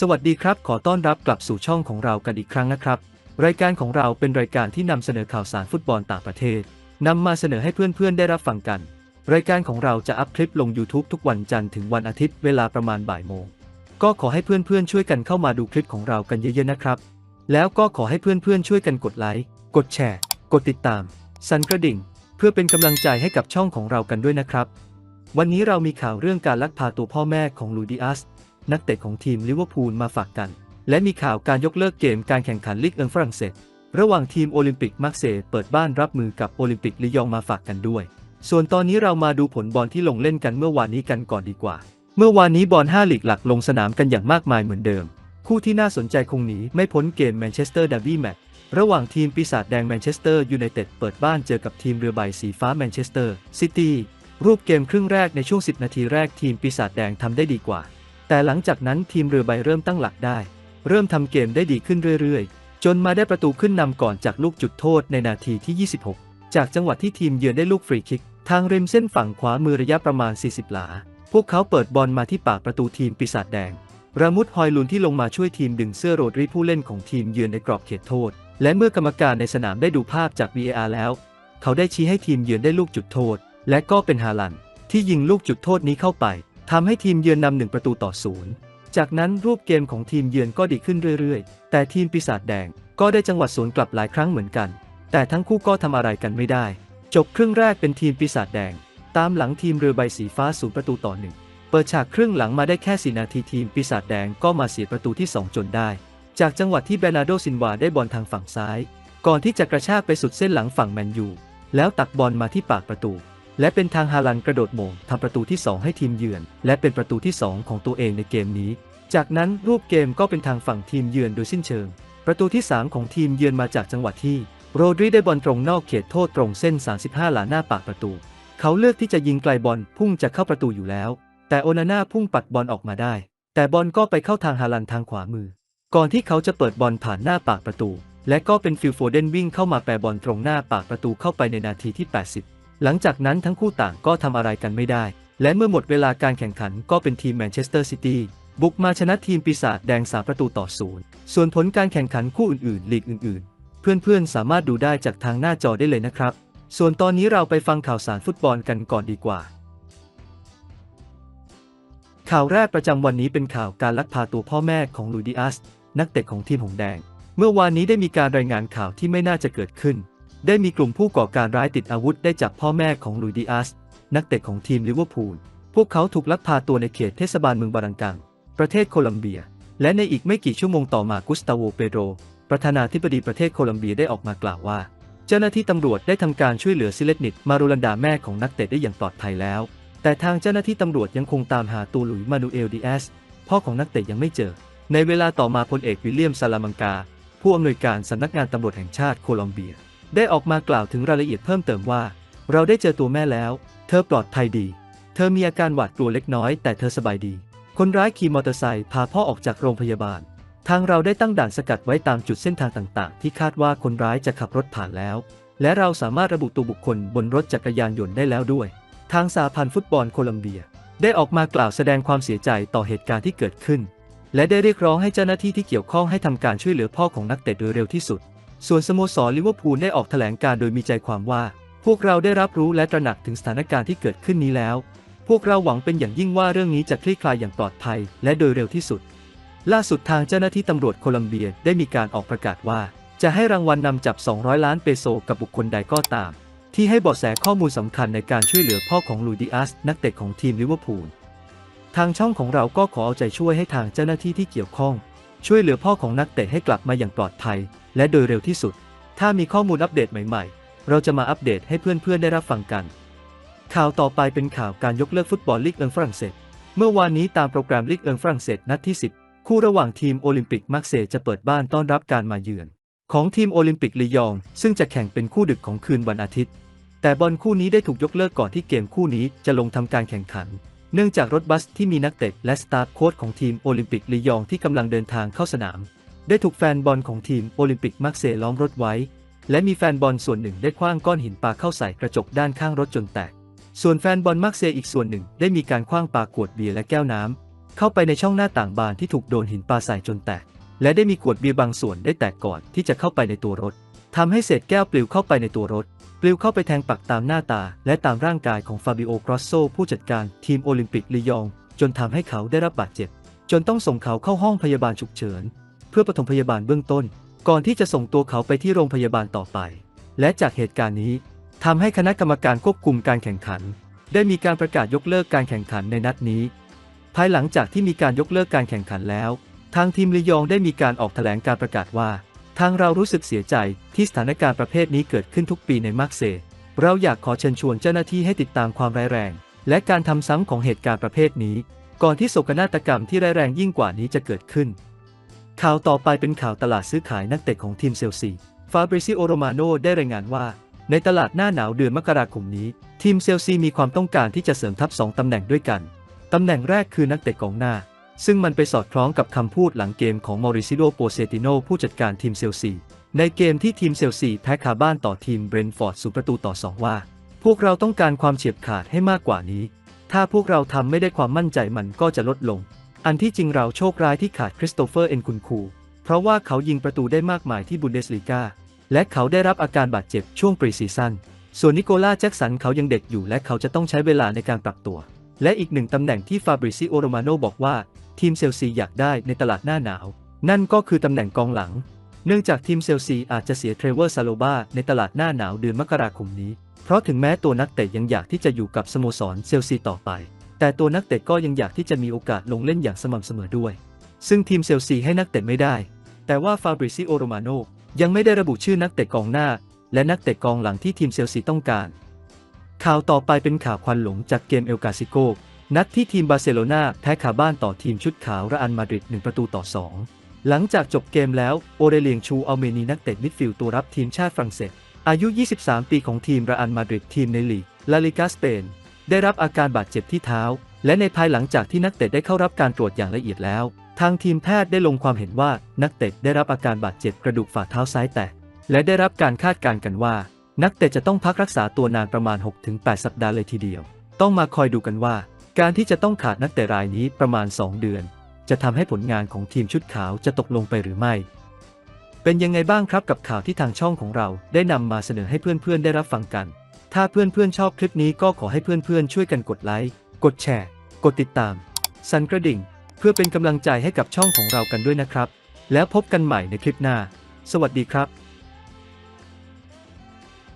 สวัสดีครับ ขอต้อนรับกลับสู่ช่องของเรากันอีกครั้งนะครับ รายการของเราเป็นรายการที่นำเสนอข่าวสารฟุตบอลต่างประเทศนำมาเสนอให้เพื่อนๆได้รับฟังกัน รายการของเราจะอัพคลิปลง YouTube ทุกวันจันทร์ถึงวันอาทิตย์เวลาประมาณบ่ายโมง ก็ขอให้เพื่อนๆช่วยกันเข้ามาดูคลิปของเรากันเยอะๆนะครับ แล้วก็ขอให้เพื่อนๆช่วยกันกดไลค์ กดแชร์ กดติดตาม สั่นกระดิ่ง เพื่อเป็นกำลังใจให้กับช่องของเรากันด้วยนะครับ วันนี้เรามีข่าวเรื่องการลักพาตัวพ่อแม่ของลูดิอัส นักเตะของทีมลิเวอร์พูลมาฝากกัน และมีข่าวการยกเลิกเกมการแข่งขันลีกเอิงฝรั่งเศส ระหว่างทีมโอลิมปิกมาร์กเซย์เปิดบ้านรับมือกับโอลิมปิกลียองมาฝากกันด้วย ส่วนตอนนี้เรามาดูผลบอลที่ลงเล่นกันเมื่อวานนี้กันก่อนดีกว่า เมื่อวานนี้บอล5ลีกหลักลงสนามกันอย่างมากมายเหมือนเดิม คู่ที่น่าสนใจคงหนีไม่พ้นเกมแมนเชสเตอร์ดาร์บี้แมตช์ระหว่างทีมปีศาจแดงแมนเชสเตอร์ยูไนเต็ดเปิดบ้านเจอกับทีมเรือใบสีฟ้าแมนเชสเตอร์ซิตี้รูปเกมครึ่งแรกในช่วง 10 นาทีแรกทีมปีศาจแดงทำได้ดีกว่า แต่หลังจากนั้นทีมเรือใบเริ่มตั้งหลักได้ เริ่มทำเกมได้ดีขึ้นเรื่อยๆ จนมาได้ประตูขึ้นนำก่อนจากลูกจุดโทษในนาทีที่ 26 จากจังหวะที่ทีมเยือนได้ลูกฟรีคิก ทางริมเส้นฝั่งขวามือระยะประมาณ 40 หลา พวกเขาเปิดบอลมาที่ปากประตูทีมปีศาจแดงรามุดฮอยลุนที่ลงมาช่วยทีมดึงเสื้อโรดรีผู้เล่นของทีมเยือนในกรอบเขตโทษ และเมื่อกรรมการในสนามได้ดูภาพจาก VAR แล้ว เขาได้ชี้ให้ทีมเยือนได้ลูกจุดโทษ และก็เป็นฮาลันที่ยิงลูกจุดโทษนี้เข้าไป ทำให้ทีมเยือนนำหนึ่งประตูต่อศูนย์จากนั้นรูปเกมของทีมเยือนก็ดีขึ้นเรื่อยๆ แต่ทีมปีศาจแดงก็ได้จังหวะสวนกลับหลายครั้งเหมือนกัน แต่ทั้งคู่ก็ทำอะไรกันไม่ได้ จบครึ่งแรกเป็นทีมปีศาจแดง ตามหลังทีมเรือใบสีฟ้าศูนย์ประตูต่อหนึ่งเปิดฉากครึ่งหลังมาได้แค่4นาทีทีมปีศาจแดงก็มาเสียประตูที่ 2 จนได้ จากจังหวะที่เบนาโดซินวาได้บอลทางฝั่งซ้าย ก่อนที่จะกระชากไปสุดเส้นหลังฝั่งแมนยูแล้วตักบอลมาที่ปากประตู และเป็นทางฮาลันกระโดดโมงทำประตูที่ 2 ให้ทีมเยือน และเป็นประตูที่ 2 ของตัวเองในเกมนี้ จากนั้นรูปเกมก็เป็นทางฝั่งทีมเยือนโดยสิ้นเชิง ประตูที่ 3 ของทีมเยือนมาจากจังหวะที่ โรดริได้บอลตรงนอกเขตโทษตรงเส้น 35 หลาหน้าปากประตู เขาเลือกที่จะยิงไกลบอลพุ่งจะเข้าประตูอยู่แล้ว แต่โอนาน่าพุ่งปัดบอลออกมาได้ แต่บอลก็ไปเข้าทางฮาลันทางขวามือ ก่อนที่เขาจะเปิดบอลผ่านหน้าปากประตู และก็เป็นฟิลโฟเดนวิ่งเข้ามาแปรบอลตรงหน้าปากประตูเข้าไปในนาทีที่ 80 หลังจากนั้นทั้งคู่ต่างก็ทำอะไรกันไม่ได้ และเมื่อหมดเวลาการแข่งขันก็เป็นทีมแมนเชสเตอร์ซิตี้บุกมาชนะทีมปีศาจแดง3ประตูต่อศูนย์ส่วนผลการแข่งขันคู่อื่นๆลีกอื่นๆ เพื่อนๆ สามารถดูได้จากทางหน้าจอได้เลยนะครับ ส่วนตอนนี้เราไปฟังข่าวสารฟุตบอลกันก่อนดีกว่า ข่าวแรกประจำวันนี้เป็นข่าวการลักพาตัวพ่อแม่ของลูดิอัสนักเตะของทีมหงแดง เมื่อวานนี้ได้มีการรายงานข่าวที่ไม่น่าจะเกิดขึ้น ได้มีกลุ่มผู้ก่อการร้ายติดอาวุธได้จับพ่อแม่ของลูดิอัสนักเตะของทีมลิเวอร์พูล พวกเขาถูกลักพาตัวในเขตเทศบาลเมืองบารังกัง ประเทศโคลัมเบีย และในอีกไม่กี่ชั่วโมงต่อมากุสตาโว เปโรประธานาธิบดีประเทศโคลัมเบียได้ออกมากล่าวว่า เจ้าหน้าที่ตำรวจได้ทำการช่วยเหลือซิเลตนิตมารูลันดาแม่ของนักเตะได้อย่างปลอดภัยแล้ว แต่ทางเจ้าหน้าที่ตำรวจยังคงตามหาตัวหลุยมานูเอลดิแอสพ่อของนักเตะยังไม่เจอ ในเวลาต่อมาพลเอกวิลเลียมซาลามังกา ผู้อำนวยการสำนักงานตำรวจแห่งชาติโคลอมเบีย ได้ออกมากล่าวถึงรายละเอียดเพิ่มเติมว่า เราได้เจอตัวแม่แล้ว เธอปลอดภัยดี เธอมีอาการหวาดกลัวเล็กน้อยแต่เธอสบายดี คนร้ายขี่มอเตอร์ไซค์พาพ่อออกจากโรงพยาบาล ทางเราได้ตั้งด่านสกัดไว้ตามจุดเส้นทางต่างๆ ที่คาดว่าคนร้ายจะขับรถผ่านแล้ว และเราสามารถระบุตัวบุคคลบนรถจักรยานยนต์ได้แล้วด้วย ทางสาพันธ์ฟุตบอลโคลัมเบีย ได้ออกมากล่าวแสดงความเสียใจต่อเหตุการณ์ที่เกิดขึ้น และได้เรียกร้องให้เจ้าหน้าที่ที่เกี่ยวข้องให้ทำการช่วยเหลือพ่อของนักเตะโดยเร็วที่สุด ส่วนสโมสรลิเวอร์พูลได้ออกแถลงการโดยมีใจความว่า พวกเราได้รับรู้และตระหนักถึงสถานการณ์ที่เกิดขึ้นนี้แล้ว พวกเราหวังเป็นอย่างยิ่งว่าเรื่องนี้จะคลี่คลายอย่างปลอดภัยและโดยเร็วที่สุด ล่าสุดทางเจ้าหน้าที่ตำรวจโคลัมเบียได้มีการออกประกาศว่า จะให้รางวัลนนำจับ 200 ล้านเปโซกับบุคคลใดก็ตาม ที่ให้เบาะแสข้อมูลสำคัญในการช่วยเหลือพ่อของลูดิอัสนักเตะของทีมลิเวอร์พูลทางช่องของเราก็ขอเอาใจช่วยให้ทางเจ้าหน้าที่ที่เกี่ยวข้อง ช่วยเหลือพ่อของนักเตะให้กลับมาอย่างปลอดภัย และโดยเร็วที่สุด ถ้ามีข้อมูลอัปเดตใหม่ๆ เราจะมาอัปเดตให้เพื่อนๆได้รับฟังกัน ข่าวต่อไปเป็นข่าวการยกเลิกฟุตบอลลีกเอิงฝรั่งเศส เมื่อวานนี้ตามโปรแกรมลีกเอิงฝรั่งเศสนัดที่ 10 คู่ระหว่างทีมโอลิมปิกมาร์กเซย์จะเปิดบ้านต้อนรับการมาเยือน ของทีมโอลิมปิกลียองซึ่งจะแข่งเป็นคู่ดึกของคืนวันอาทิตย์ แต่บอลคู่นี้ได้ถูกยกเลิกก่อนที่เกมคู่นี้จะลงทำการแข่งขันเนื่องจากรถบัสที่มีนักเตะและสตาฟโค้ชของทีมโอลิมปิกลียองที่กำลังเดินทางเข้าสนาม ได้ถูกแฟนบอลของทีมโอลิมปิกมาร์กเซย์ล้อมรถไว้ และมีแฟนบอลส่วนหนึ่งได้คว้างก้อนหินปาเข้าใส่กระจกด้านข้างรถจนแตก ส่วนแฟนบอลมาร์กเซย์อีกส่วนหนึ่งได้มีการคว้างปาขวดเบียร์และแก้วน้ำเข้าไปในช่องหน้าต่างบานที่ถูกโดนหินปาใส่จนแตก และได้มีขวดเบียร์บางส่วนได้แตกก่อนที่จะเข้าไปในตัวรถทำให้เศษแก้วปลิวเข้าไปในตัวรถปลิวเข้าไปแทงปักตามหน้าตา และตามร่างกายของฟาบิโอกรอสโซผู้จัดการทีมโอลิมปิกลียงจนทำให้เขาได้รับบาดเจ็บ จนต้องส่งเขาเข้าห้องพยาบาลฉุกเฉิน พื่อปฐมพยาบาลเบื้องต้น ก่อนที่จะส่งตัวเขาไปที่โรงพยาบาลต่อไป และจากเหตุการณ์นี้ทำให้คณะกรรมการควบคุมการแข่งขัน ได้มีการประกาศยกเลิกการแข่งขันในนัดนี้ ภายหลังจากที่มีการยกเลิกการแข่งขันแล้ว ทางทีมลียองได้มีการออกแถลงการประกาศว่า ทางเรารู้สึกเสียใจที่สถานการณ์ประเภทนี้เกิดขึ้นทุกปีในมาร์กเซเราอยากขอเชิญชวนเจ้าหน้าที่ให้ติดตามความร้ายแรง และการทำซ้ำของเหตุการณ์ประเภทนี้ ก่อนที่โศกนาฏกรรมที่ร้ายแรงยิ่งกว่านี้จะเกิดขึ้น ข่าวต่อไปเป็นข่าวตลาดซื้อขายนักเตะของทีมเซลซี ฟาบริซิโอโรมาโนได้รายงานว่า ในตลาดหน้าหนาวเดือนมกราคมนี้ ทีมเซลซีมีความต้องการที่จะเสริมทัพ 2 ตำแหน่งด้วยกัน ตำแหน่งแรกคือนักเตะกองหน้า ซึ่งมันไปสอดคล้องกับคำพูดหลังเกมของมอริซิโดโปเซติโนผู้จัดการทีมเซลซี ในเกมที่ทีมเซลซีแพ้คาบ้านต่อทีมเบรนฟอร์ดสูประตูต่อ2ว่า พวกเราต้องการความเฉียบขาดให้มากกว่านี้ ถ้าพวกเราทำไม่ได้ความมั่นใจมันก็จะลดลง อันที่จริงเราโชคร้ายที่ขาดคริสโตเฟอร์เอ็นคุนคู เพราะว่าเขายิงประตูได้มากมายที่บุนเดสลีกา และเขาได้รับอาการบาดเจ็บช่วงปรีซีซั่น ส่วนนิโคล่าแจ็กสันเขายังเด็กอยู่และเขาจะต้องใช้เวลาในการปรับตัว และอีกหนึ่งตำแหน่งที่ฟาบริซิโอโรมาโนบอกว่า ทีมเซลซีอยากได้ในตลาดหน้าหนาว นั่นก็คือตำแหน่งกองหลัง เนื่องจากทีมเซลซีอาจจะเสียเทรเวอร์ซาโลบาในตลาดหน้าหนาวเดือนมกราคมนี้ เพราะถึงแม้ตัวนักเตะยังอยากที่จะอยู่กับสโมสรเซลซีต่อไป แต่ตัวนักเตะก็ยังอยากที่จะมีโอกาสลงเล่นอย่างสม่ำเสมอด้วย ซึ่งทีมเซลซีให้นักเตะไม่ได้ แต่ว่าฟาบริซิโอโรมาโนยังไม่ได้ระบุชื่อนักเตะกองหน้า และนักเตะกองหลังที่ทีมเชลซีต้องการ ข่าวต่อไปเป็นข่าวควันหลงจากเกมเอลกาซิโก นัดที่ทีมบาร์เซโลนาแพ้คาบ้านต่อทีมชุดขาวระอันมาดริด1ประตูต่อ 2 หลังจากจบเกมแล้วโอเรเลียงชูอัลเมนีนักเตะมิดฟิลด์ตัวรับทีมชาติฝรั่งเศสอายุ 23 ปีของทีมระอันมาดริดทีมในลีกลาลิกาสเปน ได้รับอาการบาดเจ็บที่เท้า และในภายหลังจากที่นักเตะได้เข้ารับการตรวจอย่างละเอียดแล้ว ทางทีมแพทย์ได้ลงความเห็นว่านักเตะได้รับอาการบาดเจ็บกระดูกฝ่าเท้าซ้ายแตก และได้รับการคาดการณ์กันว่า นักเตะจะต้องพักรักษาตัวนานประมาณ 6-8 สัปดาห์เลยทีเดียว ต้องมาคอยดูกันว่า การที่จะต้องขาดนักเตะรายนี้ประมาณ 2 เดือน จะทำให้ผลงานของทีมชุดขาวจะตกลงไปหรือไม่ เป็นยังไงบ้างครับกับข่าวที่ทางช่องของเราได้นำมาเสนอให้เพื่อนๆได้รับฟังกัน ถ้าเพื่อนๆชอบคลิปนี้ก็ขอให้เพื่อนๆช่วยกันกดไลค์ กดแชร์ กดติดตาม สั่นกระดิ่ง เพื่อเป็นกำลังใจให้กับช่องของเรากันด้วยนะครับ แล้วพบกันใหม่ในคลิปหน้า สวัสดีครับ